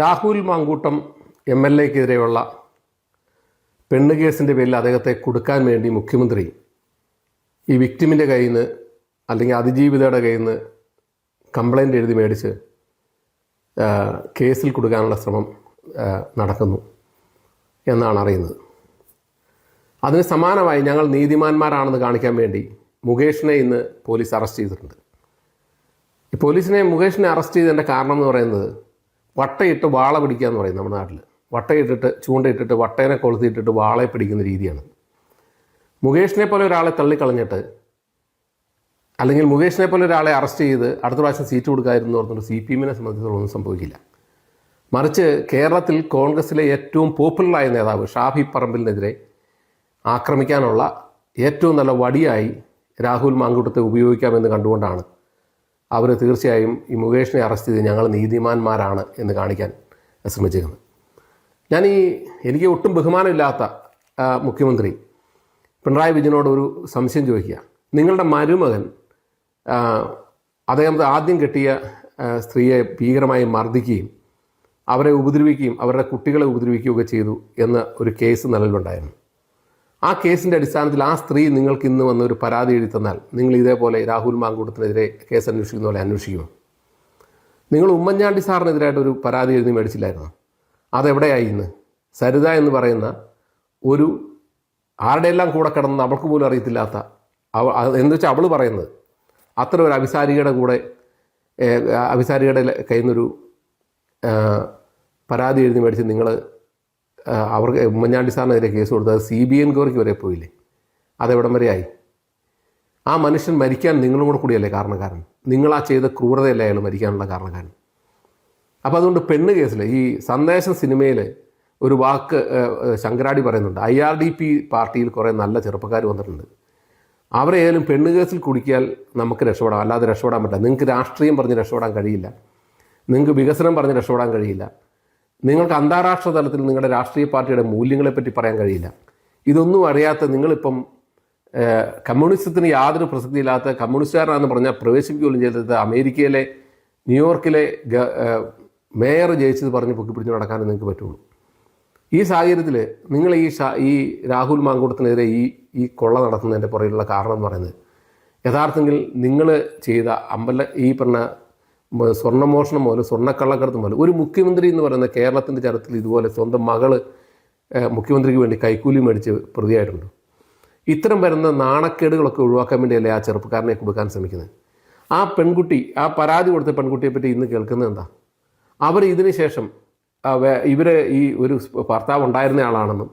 Rahul Mankoottam M L എക്കെതിരെയുള്ള പെണ്ണ് കേസിന്റെ പേരിൽ അദ്ദേഹത്തെ കൊടുക്കാൻ വേണ്ടി മുഖ്യമന്ത്രി ഈ വിക്ടിമിന്റെ കയ്യിൽ നിന്ന് അല്ലെങ്കിൽ അതിജീവിതയുടെ കയ്യിൽ നിന്ന് കംപ്ലൈന്റ് എഴുതി മേടിച്ച് കേസിൽ കൊടുക്കാനുള്ള ശ്രമം നടക്കുന്നു എന്നാണ് അറിയുന്നത്. അതിന് സമാനമായി ഞങ്ങൾ നീതിമാന്മാരാണെന്ന് കാണിക്കാൻ വേണ്ടി മുകേഷിനെ ഇന്ന് പോലീസ് അറസ്റ്റ് ചെയ്തിട്ടുണ്ട്. ഈ പോലീസിനെ മുകേഷിനെ അറസ്റ്റ് ചെയ്തതിന്റെ കാരണം എന്ന് പറയുന്നത് വട്ടയിട്ട് വാള പിടിക്കുക എന്ന് പറയും നമ്മുടെ നാട്ടിൽ വട്ടയിട്ടിട്ട് ചൂണ്ടയിട്ടിട്ട് വട്ടേനെ കൊളുത്തിയിട്ടിട്ട് വാളയെ പിടിക്കുന്ന രീതിയാണ്. മുകേഷിനെ പോലെ ഒരാളെ തള്ളിക്കളഞ്ഞിട്ട് അല്ലെങ്കിൽ മുകേഷിനെ പോലെ ഒരാളെ അറസ്റ്റ് ചെയ്ത് അടുത്ത പ്രാവശ്യം സീറ്റ് കൊടുക്കായിരുന്നു പറഞ്ഞിട്ട് സി പി എമ്മിനെ സംബന്ധിച്ചിടത്തോളം ഒന്നും സംഭവിക്കില്ല. മറിച്ച് കേരളത്തിൽ കോൺഗ്രസിലെ ഏറ്റവും പോപ്പുലറായ നേതാവ് ഷാഫി പറമ്പിലിനെതിരെ ആക്രമിക്കാനുള്ള ഏറ്റവും നല്ല വടിയായി രാഹുൽ മാങ്കൂട്ടത്തെ ഉപയോഗിക്കാമെന്ന് കണ്ടുകൊണ്ടാണ് അവർ തീർച്ചയായും ഈ മുകേഷിനെ അറസ്റ്റ് ചെയ്ത് ഞങ്ങൾ നീതിമാന്മാരാണ് എന്ന് കാണിക്കാൻ ശ്രമിച്ചിരുന്നത് ഞാൻ ഈ എനിക്ക് ഒട്ടും ബഹുമാനമില്ലാത്ത മുഖ്യമന്ത്രി പിണറായി വിജയനോട് ഒരു സംശയം ചോദിക്കുക. നിങ്ങളുടെ മരുമകൻ അദ്ദേഹം ആദ്യം കെട്ടിയ സ്ത്രീയെ ഭീകരമായി മർദ്ദിക്കുകയും അവരെ ഉപദ്രവിക്കുകയും അവരുടെ കുട്ടികളെ ഉപദ്രവിക്കുകയൊക്കെ ചെയ്തു എന്ന ഒരു കേസ് നിലവിലുണ്ടായിരുന്നു. ആ കേസിന്റെ അടിസ്ഥാനത്തിൽ ആ സ്ത്രീ നിങ്ങൾക്ക് ഇന്ന് വന്ന് ഒരു പരാതി എഴുതി തന്നാൽ നിങ്ങൾ ഇതേപോലെ രാഹുൽ മാങ്കൂട്ടത്തിനെതിരെ കേസ് അന്വേഷിക്കുന്ന പോലെ അന്വേഷിക്കുമോ? നിങ്ങൾ ഉമ്മൻചാണ്ടി സാറിനെതിരായിട്ട് ഒരു പരാതി എഴുതി മേടിച്ചില്ലായിരുന്നു? അതെവിടെയായി ഇന്ന്? സരിത എന്ന് പറയുന്ന ഒരു ആരുടെയെല്ലാം കൂടെ കിടന്ന് അവൾക്ക് പോലും അറിയത്തില്ലാത്ത അവ എന്ന് വെച്ചാൽ അവൾ പറയുന്നത്? അത്ര ഒരു അഭിസാരികയുടെ കൂടെ അഭിസാരികയുടെ കയ്യിൽ നിന്നൊരു പരാതി എഴുതി മേടിച്ച് നിങ്ങൾ അവർക്ക് ഉമ്മൻചാണ്ടി സാറിനെതിരെ കേസ് കൊടുത്തത് സി ബി എൻക്വയറിക്ക് വരെ പോയില്ലേ? അതെവിടം വരെ ആയി? ആ മനുഷ്യൻ മരിക്കാൻ നിങ്ങളും കൂടെ കൂടിയല്ലേ കാരണക്കാരൻ? നിങ്ങൾ ആ ചെയ്ത ക്രൂരതയല്ലേ അയാൾ മരിക്കാനുള്ള കാരണക്കാരൻ? അപ്പോൾ അതുകൊണ്ട് പെണ്ണ് കേസിൽ ഈ സന്ദേശം സിനിമയിൽ ഒരു വാക്ക് ശങ്കരാടി പറയുന്നുണ്ട്. ഐ ആർ ഡി പി പാർട്ടിയിൽ കുറേ നല്ല ചെറുപ്പക്കാർ വന്നിട്ടുണ്ട്. അവരെ ഏതായാലും പെണ്ണ് കേസിൽ കുടിക്കിയാൽ നമുക്ക് രക്ഷപ്പെടാം. അല്ലാതെ രക്ഷപ്പെടാൻ പറ്റില്ല. നിങ്ങൾക്ക് രാഷ്ട്രീയം പറഞ്ഞ് രക്ഷപ്പെടാൻ കഴിയില്ല. നിങ്ങൾക്ക് വികസനം പറഞ്ഞ് രക്ഷപ്പെടാൻ കഴിയില്ല. നിങ്ങൾക്ക് അന്താരാഷ്ട്ര തലത്തിൽ നിങ്ങളുടെ രാഷ്ട്രീയ പാർട്ടിയുടെ മൂല്യങ്ങളെപ്പറ്റി പറയാൻ കഴിയില്ല. ഇതൊന്നും അറിയാത്ത നിങ്ങളിപ്പം കമ്മ്യൂണിസത്തിന് യാതൊരു പ്രസക്തിയില്ലാത്ത കമ്മ്യൂണിസ്റ്റുകാരനാണെന്ന് പറഞ്ഞാൽ പ്രവേശിപ്പിക്കുകയും ചെയ്തത് അമേരിക്കയിലെ ന്യൂയോർക്കിലെ മേയർ ജയിച്ചത് പറഞ്ഞ് പൊക്കി പിടിച്ച് നടക്കാനേ നിങ്ങൾക്ക് പറ്റുള്ളൂ. ഈ സാഹചര്യത്തിൽ നിങ്ങൾ ഈ ഈ രാഹുൽ മാങ്കൂട്ടത്തിനെതിരെ ഈ ഈ കൊള്ള നടത്തുന്നതിന്റെ പുറകിലുള്ള കാരണം എന്ന് പറയുന്നത് യഥാർത്ഥത്തിൽ നിങ്ങൾ ചെയ്ത അമ്പല ഈ പറഞ്ഞ സ്വർണമോഷണം മുതൽ സ്വർണക്കള്ളക്കടത്ത് മുതൽ ഒരു മുഖ്യമന്ത്രി എന്ന് പറയുന്ന കേരളത്തിന്റെ ചരിത്രത്തിൽ ഇതുപോലെ സ്വന്തം മകൾ മുഖ്യമന്ത്രിക്ക് വേണ്ടി കൈക്കൂലി മേടിച്ച് പ്രതിയായിട്ടുണ്ട്. ഇത്തരം വരുന്ന നാണക്കേടുകളൊക്കെ ഒഴിവാക്കാൻ വേണ്ടിയല്ലേ ആ ചെറുപ്പക്കാരനെ കൊടുക്കാൻ ശ്രമിക്കുന്നത്? ആ പെൺകുട്ടി ആ പരാതി കൊടുത്ത പെൺകുട്ടിയെ പറ്റി ഇന്ന് കേൾക്കുന്നത് എന്താ? അവർ ഇതിന് ശേഷം ഇവർ ഈ ഒരു ഭർത്താവ് ഉണ്ടായിരുന്ന ആളാണെന്നും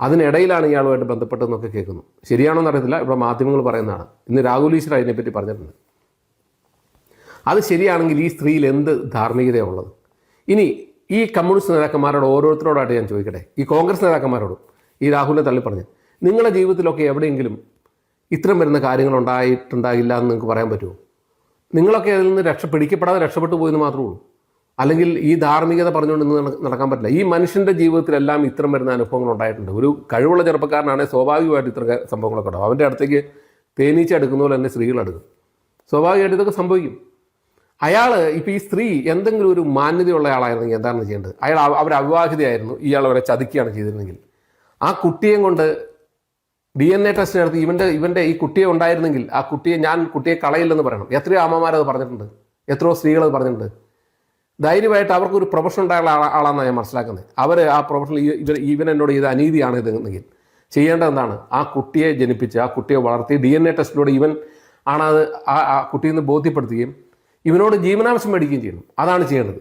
അതിനിടയിലാണ് ഇയാളുമായിട്ട് ബന്ധപ്പെട്ടതെന്നൊക്കെ കേൾക്കുന്നു. ശരിയാണോ എന്നറിയത്തില്ല ഇവിടെ മാധ്യമങ്ങൾ പറയുന്നതാണ്. ഇന്ന് രാഹുൽ ഈശ്വർ അതിനെപ്പറ്റി പറഞ്ഞിട്ടുണ്ട്. അത് ശരിയാണെങ്കിൽ ഈ സ്ത്രീയിൽ എന്ത് ധാർമ്മികതയുള്ളത് ഇനി ഈ കമ്മ്യൂണിസ്റ്റ് നേതാക്കന്മാരോട് ഓരോരുത്തരോടായിട്ട് ഞാൻ ചോദിക്കട്ടെ? ഈ കോൺഗ്രസ് നേതാക്കന്മാരോടും ഈ രാഹുലിനെ തള്ളി പറഞ്ഞ് നിങ്ങളുടെ ജീവിതത്തിലൊക്കെ എവിടെയെങ്കിലും ഇത്തരം വരുന്ന കാര്യങ്ങൾ ഉണ്ടായിട്ടുണ്ടാകില്ല എന്ന് നിങ്ങൾക്ക് പറയാൻ പറ്റുമോ? നിങ്ങളൊക്കെ അതിൽ നിന്ന് രക്ഷ പിടിക്കപ്പെടാതെ രക്ഷപ്പെട്ടു പോയെന്ന് മാത്രമേ ഉള്ളൂ. അല്ലെങ്കിൽ ഈ ധാർമ്മികത പറഞ്ഞുകൊണ്ട് ഇന്ന് നടക്കാൻ പറ്റില്ല. ഈ മനുഷ്യന്റെ ജീവിതത്തിലെല്ലാം ഇത്തരം വരുന്ന അനുഭവങ്ങൾ ഉണ്ടായിട്ടുണ്ട്. ഒരു കഴിവുള്ള ചെറുപ്പക്കാരനാണെങ്കിൽ സ്വാഭാവികമായിട്ട് ഇത്ര സംഭവങ്ങളൊക്കെ ഉണ്ടാവും. അവന്റെ അടുത്തേക്ക് തേനീച്ച എടുക്കുന്ന പോലെ തന്നെ സ്ത്രീകൾ എടുക്കും. സ്വാഭാവികമായിട്ട് ഇതൊക്കെ സംഭവിക്കും. അയാൾ ഇപ്പോൾ ഈ സ്ത്രീ എന്തെങ്കിലും ഒരു മാന്യതയുള്ള ആളായിരുന്നെങ്കിൽ എന്താണ് ചെയ്യേണ്ടത്? അയാൾ അവ- അവർ അവിവാഹിതയായിരുന്നു. ഇയാൾ അവരെ ചതിക്കുകയാണ് ചെയ്തിരുന്നെങ്കിൽ. ആ കുട്ടിയെ കൊണ്ട് ഡി എൻ എ ടെസ്റ്റ് നടത്തി ഇവന്റെ ഇവന്റെ ഈ കുട്ടിയെ ഉണ്ടായിരുന്നെങ്കിൽ ആ കുട്ടിയെ ഞാൻ കുട്ടിയെ കളയില്ലെന്ന് പറയണം. എത്രയോ അമ്മമാരത് പറഞ്ഞിട്ടുണ്ട്. എത്രയോ സ്ത്രീകൾ അത് പറഞ്ഞിട്ടുണ്ട്. ധൈര്യമായിട്ട് അവർക്കൊരു പ്രൊഫഷൻ ഉണ്ടായ ആളാ ആളാണെന്നാണ് ഞാൻ മനസ്സിലാക്കുന്നത്. അവർ ആ പ്രൊഫഷണൽ ഇവർ ഇവൻ എന്നോട് ചെയ്ത അനീതിയാണ് ഇതെന്നെങ്കിൽ ചെയ്യേണ്ടത് എന്താണ്? ആ കുട്ടിയെ ജനിപ്പിച്ച് ആ കുട്ടിയെ വളർത്തി ഡി എൻ എ ടെസ്റ്റിലൂടെ ഇവൻ ആണത് ആ കുട്ടിയിൽ നിന്ന് ബോധ്യപ്പെടുത്തുകയും ഇവനോട് ജീവനാംശം മേടിക്കുകയും ചെയ്യണം അതാണ് ചെയ്യേണ്ടത്.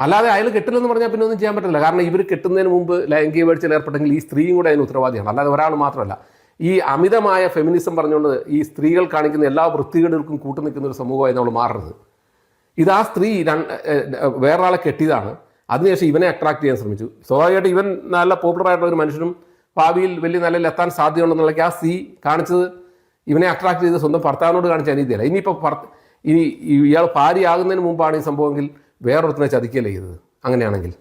അല്ലാതെ അയാൾ കെട്ടില്ലെന്ന് പറഞ്ഞാൽ പിന്നെ ഒന്നും ചെയ്യാൻ പറ്റില്ല കാരണം ഇവർ കെട്ടുന്നതിന് മുമ്പ് ലൈംഗിക വേഴ്ചയിൽ ഏർപ്പെട്ടെങ്കിൽ ഈ സ്ത്രീയും കൂടെ അതിന് ഉത്തരവാദിയാണ്. അല്ലാതെ ഒരാൾ മാത്രമല്ല. ഈ അമിതമായ ഫെമിനിസം പറഞ്ഞുകൊണ്ട് ഈ സ്ത്രീകൾ കാണിക്കുന്ന എല്ലാ വൃത്തികേടുകൾക്കും കൂട്ടു നിൽക്കുന്ന ഒരു സമൂഹമായി നമ്മൾ മാറരുത്. ഇത് ആ സ്ത്രീ വേറൊരാളെ കെട്ടിയതാണ്. അതിനുശേഷം ഇവനെ അട്രാക്ട് ചെയ്യാൻ ശ്രമിച്ചു. സ്വാഭാവികമായിട്ട് ഇവൻ നല്ല പോപ്പുലർ ആയിട്ടുള്ള ഒരു മനുഷ്യനും ഭാവിയിൽ വലിയ നിലയിൽ എത്താൻ സാധ്യതയുണ്ടെന്നുള്ള ആ സ്ത്രീ കാണിച്ചത് ഇവനെ അട്രാക്ട് ചെയ്ത് സ്വന്തം ഭർത്താവിനോട് കാണിച്ച അനീതിയല്ല. ഇനിയിപ്പോൾ ഇനി ഇയാൾ ഭാര്യയാകുന്നതിന് മുമ്പാണ് ഈ സംഭവമെങ്കിൽ വേറൊരുത്തിനെ ചതിക്കുകയല്ലേ ചെയ്തത്? അങ്ങനെയാണെങ്കിൽ.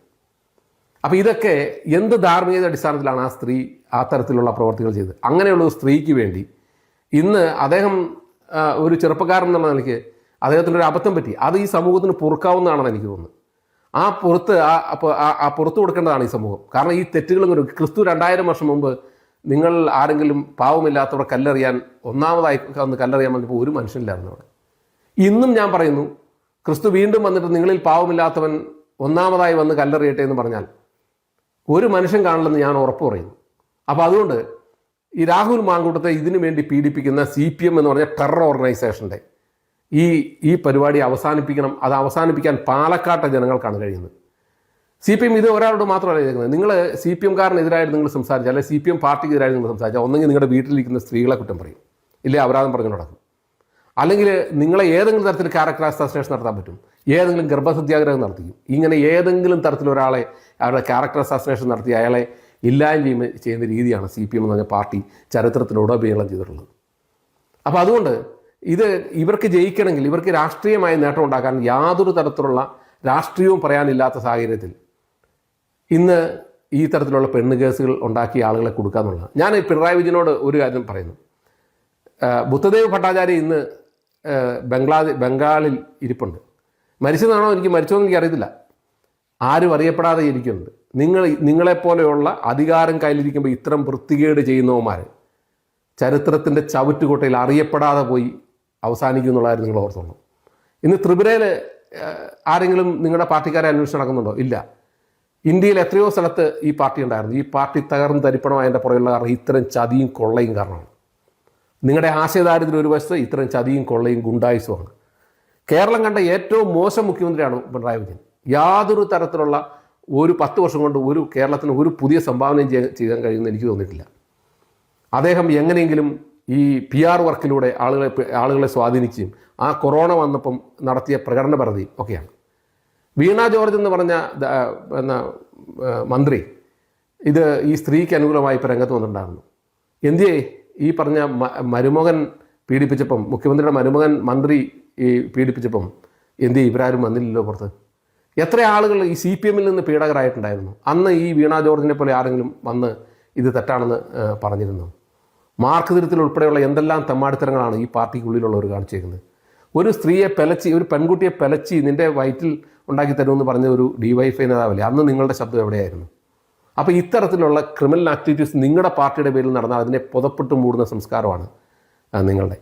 അപ്പോൾ ഇതൊക്കെ എന്ത് ധാർമ്മികത അടിസ്ഥാനത്തിലാണ് ആ സ്ത്രീ ആ തരത്തിലുള്ള പ്രവർത്തികൾ ചെയ്തത്? അങ്ങനെയുള്ള ഒരു സ്ത്രീക്ക് വേണ്ടി ഇന്ന് അദ്ദേഹം ഒരു ചെറുപ്പക്കാരൻ എന്നുള്ള നിലയ്ക്ക് അദ്ദേഹത്തിന്റെ ഒരു അബദ്ധം പറ്റി. അത് ഈ സമൂഹത്തിന് പൊറുക്കാവുന്നതാണെന്ന് എനിക്ക് തോന്നുന്നു ആ പുറത്ത് ആ അപ്പോൾ ആ പുറത്ത് കൊടുക്കേണ്ടതാണ് ഈ സമൂഹം. കാരണം ഈ തെറ്റുകളും ഒരു ക്രിസ്തു രണ്ടായിരം വർഷം മുമ്പ് നിങ്ങൾ ആരെങ്കിലും പാവമില്ലാത്തവർ കല്ലെറിയാൻ ഒന്നാമതായി വന്ന് കല്ലെറിയാൻ വന്നപ്പോൾ ഒരു മനുഷ്യനില്ലായിരുന്നു അവിടെ. ഇന്നും ഞാൻ പറയുന്നു ക്രിസ്തു വീണ്ടും വന്നിട്ട് നിങ്ങളിൽ പാവമില്ലാത്തവൻ ഒന്നാമതായി വന്ന് കല്ലെറിയട്ടെ എന്ന് പറഞ്ഞാൽ ഒരു മനുഷ്യൻ കാണില്ലെന്ന് ഞാൻ ഉറപ്പ് പറയുന്നു. അപ്പോൾ അതുകൊണ്ട് ഈ രാഹുൽ മാങ്കൂട്ടത്തെ ഇതിനു വേണ്ടി പീഡിപ്പിക്കുന്ന സി പി എം എന്ന് പറഞ്ഞ ടെറർ ഓർഗനൈസേഷന്റെ ഈ ഈ പരിപാടി അവസാനിപ്പിക്കണം അത് അവസാനിപ്പിക്കാൻ പാലക്കാട്ടെ ജനങ്ങൾക്കാണ് കഴിയുന്നത്. സി പി എം ഇത് ഒരാളോട് മാത്രമല്ല ചെയ്യുന്നത് നിങ്ങൾ സി പി എംകാരനെതിരായിട്ട് നിങ്ങൾ സംസാരിച്ചാൽ അല്ലെങ്കിൽ സി പി എം പാർട്ടിക്കെതിരായിട്ട് നിങ്ങൾ സംസാരിച്ചാൽ ഒന്നെങ്കിൽ നിങ്ങളുടെ വീട്ടിലിരിക്കുന്ന സ്ത്രീകളെ കുറ്റം പറയും. ഇല്ലേ അപരാധം പറഞ്ഞു നടക്കും അല്ലെങ്കിൽ നിങ്ങളെ ഏതെങ്കിലും തരത്തിൽ ക്യാരക്ടർ അസാസിനേഷൻ നടത്താൻ പറ്റും. ഏതെങ്കിലും ഗർഭസത്യാഗ്രഹം നടത്തിക്കും. ഇങ്ങനെ ഏതെങ്കിലും തരത്തിൽ ഒരാളെ അവരുടെ ക്യാരക്ടർ അസാസിനേഷൻ നടത്തി അയാളെ ഇല്ലായ്മ ചെയ്യുന്ന രീതിയാണ് സി പി എം എന്ന് പറഞ്ഞ പാർട്ടി ചരിത്രത്തിലുടനീളം ചെയ്തിട്ടുള്ളത്. അപ്പോൾ അതുകൊണ്ട് ഇത് ഇവർക്ക് ജയിക്കണമെങ്കിൽ ഇവർക്ക് രാഷ്ട്രീയമായ നേട്ടം ഉണ്ടാക്കാൻ യാതൊരു തരത്തിലുള്ള രാഷ്ട്രീയവും പറയാനില്ലാത്ത സാഹചര്യത്തിൽ ഇന്ന് ഈ തരത്തിലുള്ള പെണ്ണ് കേസുകൾ ഉണ്ടാക്കിയ ആളുകളെ കൊടുക്കാന്നുള്ളതാണ്. ഞാൻ പിണറായി വിജയനോട് ഒരു കാര്യം പറയുന്നു. ബുദ്ധദേവ് ഭട്ടാചാര്യ ഇന്ന് ആ, ബംഗ്ലാദേ ബംഗാളിൽ ഇരിപ്പുണ്ട്. മരിച്ചതാണോ എനിക്ക് മരിച്ചോന്ന് എനിക്ക് അറിയത്തില്ല ആരും അറിയപ്പെടാതെ ഇരിക്കുന്നുണ്ട്. നിങ്ങൾ നിങ്ങളെപ്പോലെയുള്ള അധികാരം കയ്യിലിരിക്കുമ്പോൾ ഇത്തരം വൃത്തികേട് ചെയ്യുന്നവന്മാർ ചരിത്രത്തിന്റെ ചവിറ്റുകൊട്ടയിൽ അറിയപ്പെടാതെ പോയി അവസാനിക്കും എന്നുള്ള നിങ്ങൾ ഓർത്തോളൂ ഇന്ന് ത്രിപുരയിൽ ആരെങ്കിലും നിങ്ങളുടെ പാർട്ടിക്കാരെ അന്വേഷിച്ച് നടക്കുന്നുണ്ടോ? ഇല്ല. ഇന്ത്യയിൽ എത്രയോ സ്ഥലത്ത് ഈ പാർട്ടി ഉണ്ടായിരുന്നു. ഈ പാർട്ടി തകർന്ന് തരിപ്പണമായതിന്റെ പുറകിലുള്ള കാരണം ഇത്തരം ചതിയും കൊള്ളയും കാരണമാണ്. നിങ്ങളുടെ ആശയദാരിദ്ര്യം ഒരു വശത്ത് ഇത്രയും ചതിയും കൊള്ളയും ഗുണ്ടായുസുമാണ് കേരളം കണ്ട ഏറ്റവും മോശം മുഖ്യമന്ത്രിയാണ് പിണറായി വിജയൻ. യാതൊരു തരത്തിലുള്ള ഒരു പത്ത് വർഷം കൊണ്ട് ഒരു കേരളത്തിന് ഒരു പുതിയ സംഭാവനയും ചെയ്യാൻ കഴിയുമെന്ന് എനിക്ക് തോന്നിയിട്ടില്ല. അദ്ദേഹം എങ്ങനെയെങ്കിലും ഈ പി ആർ വർക്കിലൂടെ ആളുകളെ ആളുകളെ സ്വാധീനിക്കുകയും ആ കൊറോണ വന്നപ്പം നടത്തിയ പ്രകടന പരതി ഒക്കെയാണ്. വീണ ജോർജ് എന്ന് പറഞ്ഞ എന്ന മന്ത്രി ഇത് ഈ സ്ത്രീക്ക് അനുകൂലമായി ഇപ്പം രംഗത്ത് വന്നിട്ടുണ്ടായിരുന്നു. എന്തിയേ? ഈ പറഞ്ഞ മരുമകൻ പീഡിപ്പിച്ചപ്പം മുഖ്യമന്ത്രിയുടെ മരുമകൻ മന്ത്രി ഈ പീഡിപ്പിച്ചപ്പം എന്തിയേ ഇവരാരും വന്നില്ലല്ലോ പുറത്ത്. എത്ര ആളുകൾ ഈ സി പി എമ്മിൽ നിന്ന് പീഡകരായിട്ടുണ്ടായിരുന്നു? അന്ന് ഈ വീണ ജോർജിനെ പോലെ ആരെങ്കിലും വന്ന് ഇത് തെറ്റാണെന്ന് പറഞ്ഞിരുന്നു. മാർക്ക് തിരുത്തിൽ ഉൾപ്പെടെയുള്ള എന്തെല്ലാം തെമ്മാടിത്തരങ്ങളാണ് ഈ പാർട്ടിക്കുള്ളിലുള്ളവർ കാണിച്ചേക്കുന്നത് ഒരു സ്ത്രീയെ പെലച്ചി ഒരു പെൺകുട്ടിയെ പെലച്ചി നിന്റെ വയറ്റിൽ ഉണ്ടാക്കി തരുമെന്ന് പറഞ്ഞ ഒരു ഡി വൈഫൈ നേതാവല്ലേ? അന്ന് നിങ്ങളുടെ ശബ്ദം എവിടെയായിരുന്നു? അപ്പോൾ ഇത്തരത്തിലുള്ള ക്രിമിനൽ ആക്ടിവിറ്റീസ് നിങ്ങളുടെ പാർട്ടിയുടെ പേരിൽ നടന്നാൽ അതിനെ പുതപ്പെട്ട് മൂടുന്ന സംസ്കാരമാണ് നിങ്ങളുടെ.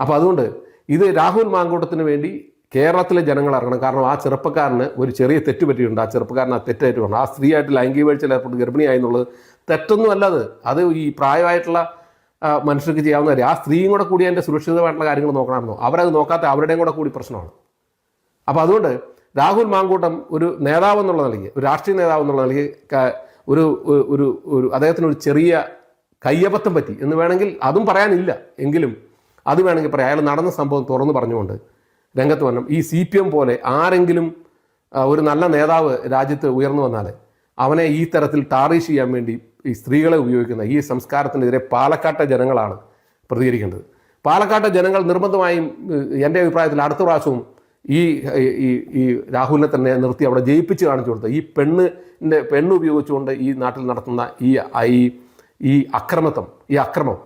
അപ്പോൾ അതുകൊണ്ട് ഇത് രാഹുൽ മാങ്കൂട്ടത്തിന് വേണ്ടി കേരളത്തിലെ ജനങ്ങൾ ഇറങ്ങണം. കാരണം ആ ചെറുപ്പക്കാരന് ഒരു ചെറിയ തെറ്റ് പറ്റിയിട്ടുണ്ട് ആ ചെറുപ്പക്കാരന് ആ തെറ്റായിട്ടുണ്ട് ആ സ്ത്രീയായിട്ട് ലൈംഗിക വീഴ്ചയിൽ ഏർപ്പെട്ട് ഗർഭിണിയായി എന്നുള്ളത് തെറ്റൊന്നും അല്ലത് അത് ഈ പ്രായമായിട്ടുള്ള മനുഷ്യർക്ക് ചെയ്യാവുന്ന കാര്യം. ആ സ്ത്രീയും കൂടെ കൂടി അതിന്റെ സുരക്ഷിതമായിട്ടുള്ള കാര്യങ്ങൾ നോക്കണമെന്നോ അവരത് നോക്കാത്ത അവരുടെയും കൂടെ കൂടി പ്രശ്നമാണ്. അപ്പോൾ അതുകൊണ്ട് രാഹുൽ മാങ്കൂട്ടം ഒരു നേതാവെന്നുള്ള നിലയ്ക്ക് ഒരു രാഷ്ട്രീയ നേതാവെന്നുള്ള നിലയ്ക്ക് ഒരു ഒരു- ഒരു അദ്ദേഹത്തിന് ഒരു ചെറിയ കയ്യബദ്ധം പറ്റി എന്ന് വേണമെങ്കിൽ അതും പറയാനില്ല. എങ്കിലും അത് വേണമെങ്കിൽ പറയാം. അയാൾ നടന്ന സംഭവം തുറന്നു പറഞ്ഞുകൊണ്ട് രംഗത്ത് വരണം. ഈ സി പി എം പോലെ ആരെങ്കിലും ഒരു നല്ല നേതാവ് രാജ്യത്ത് ഉയർന്നു വന്നാൽ അവനെ ഈ തരത്തിൽ ടാറിഷ് ചെയ്യാൻ വേണ്ടി ഈ സ്ത്രീകളെ ഉപയോഗിക്കുന്ന ഈ സംസ്കാരത്തിനെതിരെ പാലക്കാട്ടെ ജനങ്ങളാണ് പ്രതികരിക്കേണ്ടത്. പാലക്കാട്ടെ ജനങ്ങൾ നിർബന്ധമായും എന്റെ അഭിപ്രായത്തിൽ അടുത്ത പ്രാവശ്യവും ഈ ഈ രാഹുലിനെ തന്നെ നിർത്തി അവിടെ ജയിപ്പിച്ച് കാണിച്ചു കൊടുത്തത് ഈ പെണ്ണിന്റെ പെണ്ണ് ഉപയോഗിച്ചുകൊണ്ട് ഈ നാട്ടിൽ നടത്തുന്ന ഈ ഈ ഈ അക്രമത്വം ഈ അക്രമം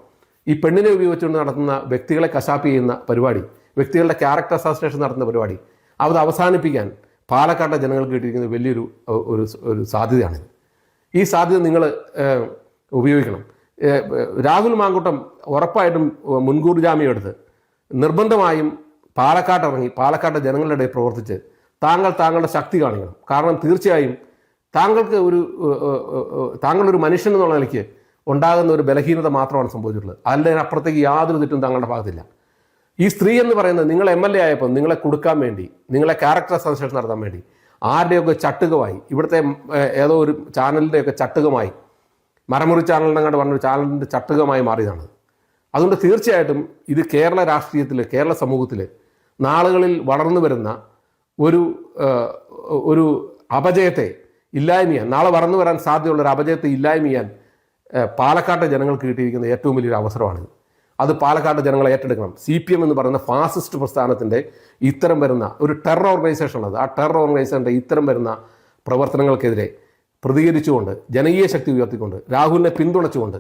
ഈ പെണ്ണിനെ ഉപയോഗിച്ചുകൊണ്ട് നടത്തുന്ന വ്യക്തികളെ കശാപ്പ് ചെയ്യുന്ന പരിപാടി വ്യക്തികളുടെ ക്യാരക്ടർ അസാസിനേഷൻ നടത്തുന്ന പരിപാടി അത് അവസാനിപ്പിക്കാൻ പാലക്കാട്ടെ ജനങ്ങൾക്ക് കിട്ടിയിരിക്കുന്ന വലിയൊരു ഒരു ഒരു സാധ്യതയാണിത്. ഈ സാധ്യത നിങ്ങൾ ഉപയോഗിക്കണം. രാഹുൽ മാങ്കുട്ടം ഉറപ്പായിട്ടും മുൻകൂർ ജാമ്യം എടുത്ത് നിർബന്ധമായും പാലക്കാട്ട് ഇറങ്ങി പാലക്കാട്ടെ ജനങ്ങളുടെ ഇടയിൽ പ്രവർത്തിച്ച് താങ്കൾ താങ്കളുടെ ശക്തി കാണിക്കണം. കാരണം തീർച്ചയായും താങ്കൾക്ക് ഒരു താങ്കളൊരു മനുഷ്യൻ എന്നുള്ള നിലയ്ക്ക് ഉണ്ടാകുന്ന ഒരു ബലഹീനത മാത്രമാണ് സംഭവിച്ചിട്ടുള്ളത്. അതിനപ്പുറത്തേക്ക് യാതൊരു തെറ്റും താങ്കളുടെ ഭാഗത്തില്ല. ഈ സ്ത്രീ എന്ന് പറയുന്നത് നിങ്ങൾ എം എൽ എ ആയപ്പോൾ നിങ്ങളെ കൊടുക്കാൻ വേണ്ടി നിങ്ങളെ ക്യാരക്ടർ അസോസിയേഷൻ നടത്താൻ വേണ്ടി ആരുടെയൊക്കെ ചട്ടുകമായി ഇവിടുത്തെ ഏതോ ഒരു ചാനലിന്റെയൊക്കെ ചട്ടുകമായി മരമുറി ചാനലിനെ കണ്ട് പറഞ്ഞൊരു ചാനലിന്റെ ചട്ടുകമായി മാറിയതാണ്. അതുകൊണ്ട് തീർച്ചയായിട്ടും ഇത് കേരള രാഷ്ട്രീയത്തിൽ കേരള സമൂഹത്തിൽ നാളുകളിൽ വളർന്നു വരുന്ന ഒരു ഒരു അപജയത്തെ ഇല്ലായ്മ ചെയ്യാൻ നാളെ വളർന്നു വരാൻ സാധ്യതയുള്ള ഒരു അപജയത്തെ ഇല്ലായ്മ ചെയ്യാൻ പാലക്കാട്ടെ ജനങ്ങൾക്ക് കിട്ടിയിരിക്കുന്ന ഏറ്റവും വലിയൊരു അവസരമാണിത്. അത് പാലക്കാട് ജനങ്ങളെ ഏറ്റെടുക്കണം. സി പി എം എന്ന് പറയുന്ന ഫാസിസ്റ്റ് പ്രസ്ഥാനത്തിന്റെ ഇത്തരം വരുന്ന ഒരു ടെറർ ഓർഗനൈസേഷൻ ഉള്ളത് ആ ടെറർ ഓർഗനൈസേഷന്റെ ഇത്തരം വരുന്ന പ്രവർത്തനങ്ങൾക്കെതിരെ പ്രതികരിച്ചുകൊണ്ട് ജനകീയ ശക്തി ഉയർത്തിക്കൊണ്ട് രാഹുലിനെ പിന്തുണച്ചുകൊണ്ട്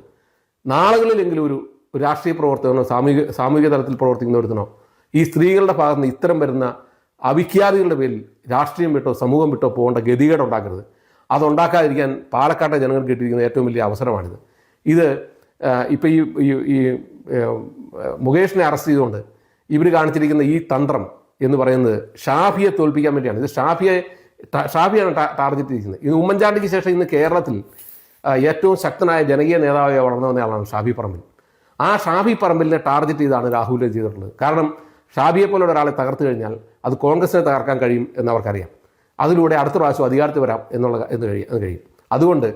നാളുകളിലെങ്കിലും ഒരു രാഷ്ട്രീയ പ്രവർത്തകനോ സാമൂഹിക സാമൂഹിക തലത്തിൽ പ്രവർത്തിക്കുന്ന ഒരുത്തനോ ഈ സ്ത്രീകളുടെ ഭാഗത്ത് നിന്ന് ഇത്തരം വരുന്ന അവിഖ്യാതികളുടെ പേരിൽ രാഷ്ട്രീയം വിട്ടോ സമൂഹം വിട്ടോ പോകേണ്ട ഗതികേട് ഉണ്ടാക്കരുത്. അതുണ്ടാക്കാതിരിക്കാൻ പാലക്കാട്ടെ ജനങ്ങൾക്ക് കിട്ടിയിരിക്കുന്ന ഏറ്റവും വലിയ അവസരമാണിത്. ഇത് ഇപ്പോൾ ഈ ഈ- മുകേഷിനെ അറസ്റ്റ് ചെയ്തുകൊണ്ട് ഇവർ കാണിച്ചിരിക്കുന്ന ഈ തന്ത്രം എന്ന് പറയുന്നത് ഷാഫിയെ തോൽപ്പിക്കാൻ വേണ്ടിയാണ്. ഇത് ഷാഫിയെ ഷാഫിയാണ് ടാർഗറ്റ് ചെയ്തിരിക്കുന്നത്. ഇത് ഉമ്മൻചാണ്ടിക്ക് ശേഷം ഇന്ന് കേരളത്തിൽ ഏറ്റവും ശക്തനായ ജനകീയ നേതാവായി വളർന്നു വന്നയാളാണ് ഷാഫി പറമ്പിൽ. ആ ഷാഫി പറമ്പിലിനെ ടാർഗറ്റ് ചെയ്താണ് രാഹുൽ ചെയ്തിട്ടുള്ളത്. കാരണം ഷാഫിയെ പോലെ ഒരാളെ തകർത്തു കഴിഞ്ഞാൽ അത് കോൺഗ്രസിനെ തകർക്കാൻ കഴിയും എന്ന് അവർക്കറിയാം അതിലൂടെ അടുത്ത പ്രാവശ്യം അധികാരത്തിൽ വരാം എന്നുള്ള എന്ന് കഴിയും അത് കഴിയും. അതുകൊണ്ട്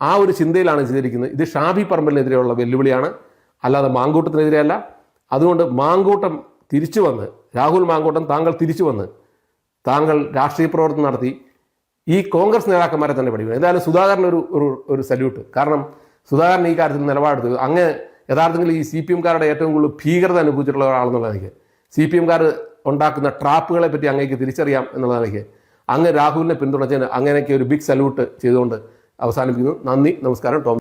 ആ ഒരു ചിന്തയിലാണ് ചെയ്തിരിക്കുന്നത്. ഇത് ഷാബി പറമ്പലിനെതിരെയുള്ള വെല്ലുവിളിയാണ്. അല്ലാതെ മാങ്കൂട്ടത്തിനെതിരെയല്ല. അതുകൊണ്ട് മാങ്കൂട്ടം തിരിച്ചു വന്ന് രാഹുൽ മാങ്കൂട്ടം താങ്കൾ തിരിച്ചു വന്ന് താങ്കൾ രാഷ്ട്രീയ പ്രവർത്തനം നടത്തി ഈ കോൺഗ്രസ് നേതാക്കന്മാരെ തന്നെ പഠിക്കണം എന്തായാലും സുധാകരൻ ഒരു ഒരു ഒരു സല്യൂട്ട്. കാരണം സുധാകരൻ ഈ കാര്യത്തിൽ നിലപാടെടുത്തു അങ്ങ് യഥാർത്ഥത്തിൽ ഈ സി പി എംകാരുടെ ഏറ്റവും കൂടുതൽ ഭീകരത അനുഭവിച്ചിട്ടുള്ള ഒരാളെന്നുള്ളത് എനിക്ക് സി പി എംകാർ ഉണ്ടാക്കുന്ന ട്രാപ്പുകളെ പറ്റി അങ്ങേക്ക് തിരിച്ചറിയാം എന്നുള്ളതാണ് അങ്ങ് രാഹുലിനെ പിന്തുണച്ചതിന് അങ്ങനെയൊക്കെ ഒരു ബിഗ് സല്യൂട്ട് ചെയ്തുകൊണ്ട് അവസാനിപ്പിക്കുന്നു. നന്ദി നമസ്കാരം ടോം